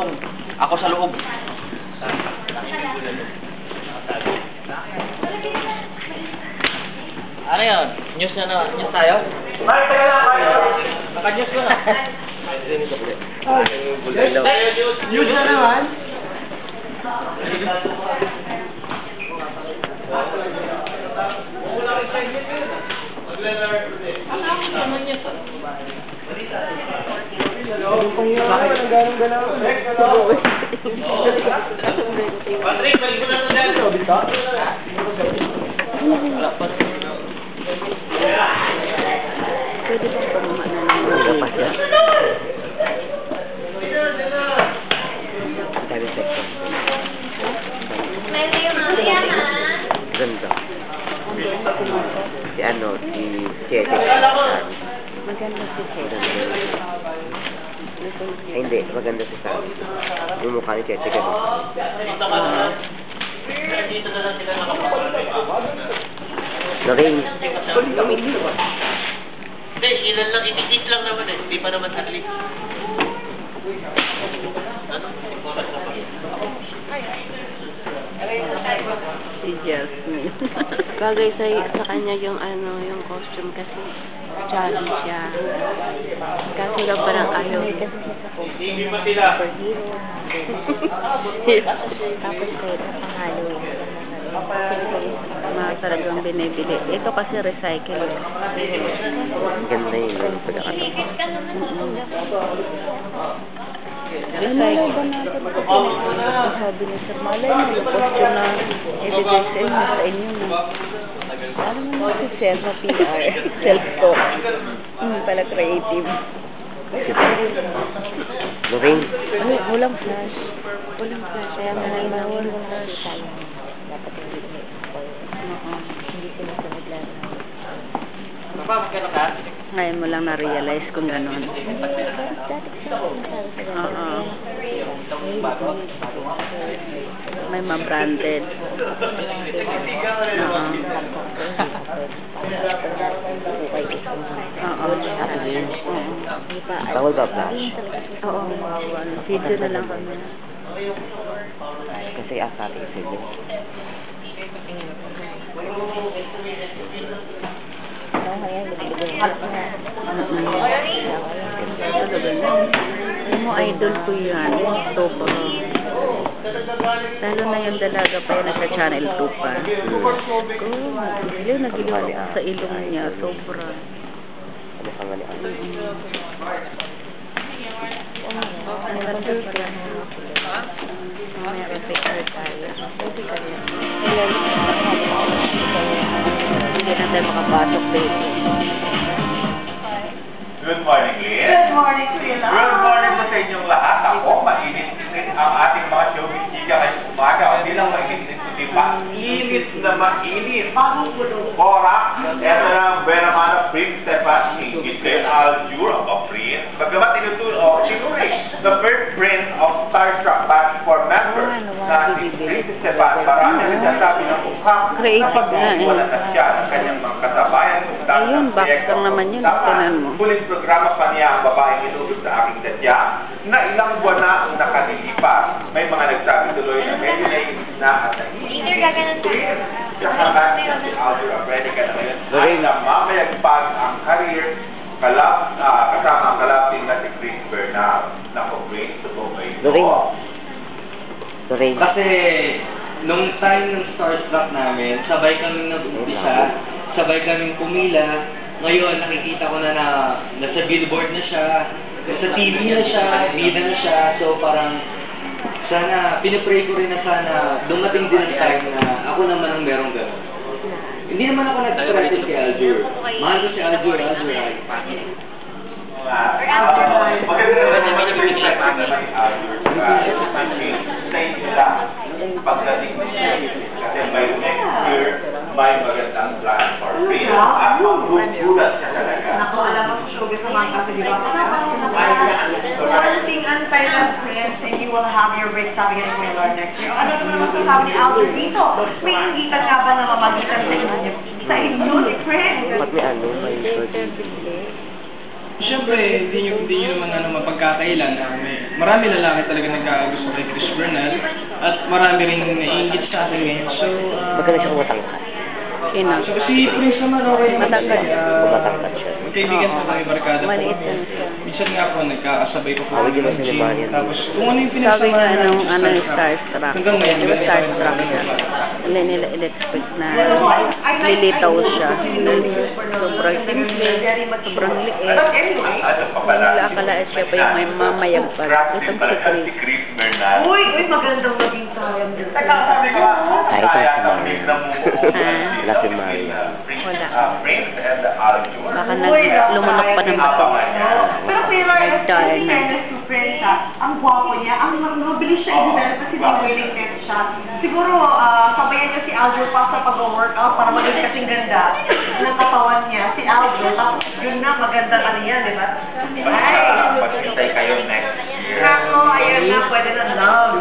Ako sa loob. Ano yun? News na na? News tayo? Naka-news ko na. News na naman? Patrick, balik mo na ito dyan. Pwede bang pamama na lang yung lapas yan? Sabi sector. Ganda. Si ano, si Chete. Maganda si. Ay, hindi, maganda si Sam. Yung mukha ni Chete ganun. Dito ka na. Dito na lang sila nakapakulit. Lorraine. Hindi, ilan lang, itikit lang naman eh. Hindi pa naman saglit. Ano? Si Jasmine. Bagay sa, sa kanya yung ano, yung costume kasi chubby siya. Kaso lang parang ayaw. Hindi pa sila. Tapos kayo sa Halloween. Mga talagang binibili. Ito kasi recycle. Ganda yun yung pagkakataon. Recycle. Sabi ni Sir Malay costume na evidence sa inyo na. Ano mo si na PR? Self-talk. Hmm, pala creative. Lorraine, Ay, walang flash. Walang flash. Kaya nga naman walang flash. Dapat hindi Oo. hindi sila sumaglaro. Papa, magkano ka? Ngayon mo lang na-realize kung gano'n. Sa Oo. May ma-branded. Oo. Oo. Bawal ba flash? Oo. Video na lang kami. Kasi asati kasi yun. Ano kaya binibigay mo na? Na. Idol ko yan. Sobra. Lalo na yung dalaga pa yan nasa Channel 2 pa. Ko, nagiliw, nagiliw ako sa ilong niya. Sobra. Ano ka nga ni Ano? Na tayo makapasok. Good morning, Liz. Good morning, Kuya Lam. Good morning po sa inyong lahat. Ako, mainit din ang ating mga showbiz chika ngayong umaga. Hindi lang mainit din, kundi mainit na mainit. Bora, eto na ang Veramana Prince Stefan Ingite Aljur of Prince. Bagamat tinutulo, siguro the first prince of Starstruck Band for members na si Prince Stefan. Marami rin sasabi ng ukhang na, eh. wala na siya ng kanyang mga saan Ayun, proyekto lang naman yun, tingnan mo. Huling programa pa niya ang babaeng inubos sa aking dadya na ilang buwan na ang nakalilipas. May mga nagsabi tuloy na medyo naiinis na at Peter, gaganon ka. Abreni ka na ngayon ay Lorraine. namamayagpag ang career kalap, ah, kasama ang kalapin na si Chris Bernal. Nako, Chris, tubo kayo. Lorraine. Lorraine. Kasi nung time ng starstruck namin, sabay kaming nag-umpisa, sabay kaming pumila. Ngayon, nakikita ko na na nasa billboard na siya, nasa TV na siya, bida na siya. So parang sana, pinipray ko rin na sana dumating din ang time na ako naman ang merong gano'n. Hindi naman ako nag-threaten kay Aljur. Mahal ko si Aljur, Aljur ay. Sa pagdating niya. Kasi by next year, may magandang plan for Chris. At magbubulat siya talaga. Ako, alam mo, showbiz naman kasi di ba? Untitled friends and you will have your break sabi ni Kuya Lord next year. Ano naman ang sasabi ni Albert dito? May ingitan nga ba na mamagitan sa inyo? Sa inyo ni Chris? Ba't may ano? May? Siyempre, hindi nyo, hindi nyo naman ano, mapagkakailan na may, marami lalaki talaga nagkagusto kay Chris Bernal at marami rin naiingit sa akin ngayon. So, ah, Maganda siya matangkad. So si Prince naman okay naman Matangkad. ah, Matangkad siya. Magkaibigan po kami, barkada po. Maliit lang siya. Minsan nga po, nagkakasabay po po ng gym. sinamahan yan. Tapos, kung ano yung Sabi pinagsamahan nga namin nung sa ano yung Starstruck. Hanggang ngayon, Yung starstruck siya. Hindi nila in-expect na lilitaw siya. Sobrang simple, sobrang liit. Ano pa pala? Wala akalaan siya pa yung may mamayagpag. Itong si Chris. Uy, uy, magandang maging ko, Ay, ito si Mario. Wala si Mario. Wala. Baka lumunok pa ng bato. Pero kasi time. fairness to Prince, ang gwapo niya, ang mabilis siya i-develop may willingness siya. Siguro, ah, sabayan niya si Aljo pa sa pag-workout para maging kasing ganda ng katawan niya. Si Aljo, tapos yun na, maganda ka niya, di ba? Ay! Maghintay kayo next year. Nako, ayun na, pwede na love.